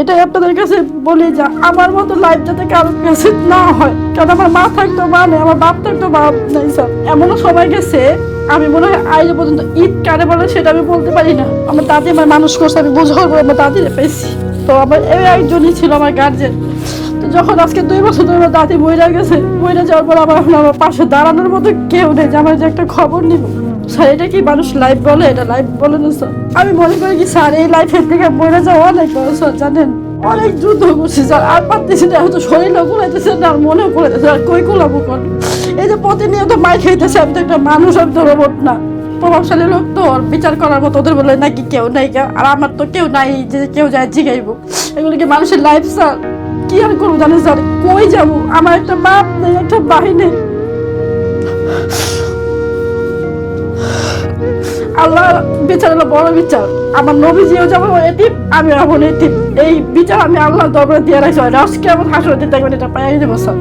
এটাই আপনাদের কাছে বলি যে আমার মতো লাইফ যাতে কারোর কাছে না হয়। কারণ আমার মা থাকতো, মা নেই, আমার বাপ থাকতো, বাপ নেই স্যার এমনও সময় গেছে, আমি মনে হয় আজ পর্যন্ত ঈদ কারে বলে সেটা আমি বলতে পারি না। আমার দাদি আমার মানুষ করছে, আমি বোঝা করে আমার দাদিরে পেয়েছি। তো আমার এই একজনই ছিল আমার গার্জেন তো যখন আজকে দুই বছর ধরে দাদি বইরা গেছে বইরা যাওয়ার পর আমার আমার পাশে দাঁড়ানোর মতো কেউ নেই যে আমার যে একটা খবর নিব। স্যার এটা কি মানুষ লাইফ বলে? এটা লাইফ বলে না স্যার আমি মনে করি কি স্যার, এই লাইফের থেকে বইরা যাওয়া অনেক স্যার জানেন? অনেক যুদ্ধ করছি স্যার আর পারতেছি না হয়তো শরীরও কুলাইতেছে না আর মনেও কুলাইতেছে আর কই কুলাবো কোন এই যে প্রতিনিয়ত মাই খাইতেছে, আমি তো একটা মানুষ, আমি তো রোবট না। প্রভাবশালী লোক তো বিচার করার মতো ওদের বলে নাকি কেউ নাই, কেউ আর আমার তো কেউ নাই যে কেউ যায় জিগাইবো। এগুলো কি মানুষের লাইফ স্যার কি আর করব জানেন স্যার কই যাব? আমার একটা বাপ নেই, একটা বাহি আল্লাহ বিচার হলো বড় বিচার। আমার নবীজিও যেমন এটিম আমি এমন এটিম এই বিচার আমি আল্লাহ দরবারে দিয়ে রাখছি। আজকে আমার হাসর দিতে এটা পাই যাব স্যার।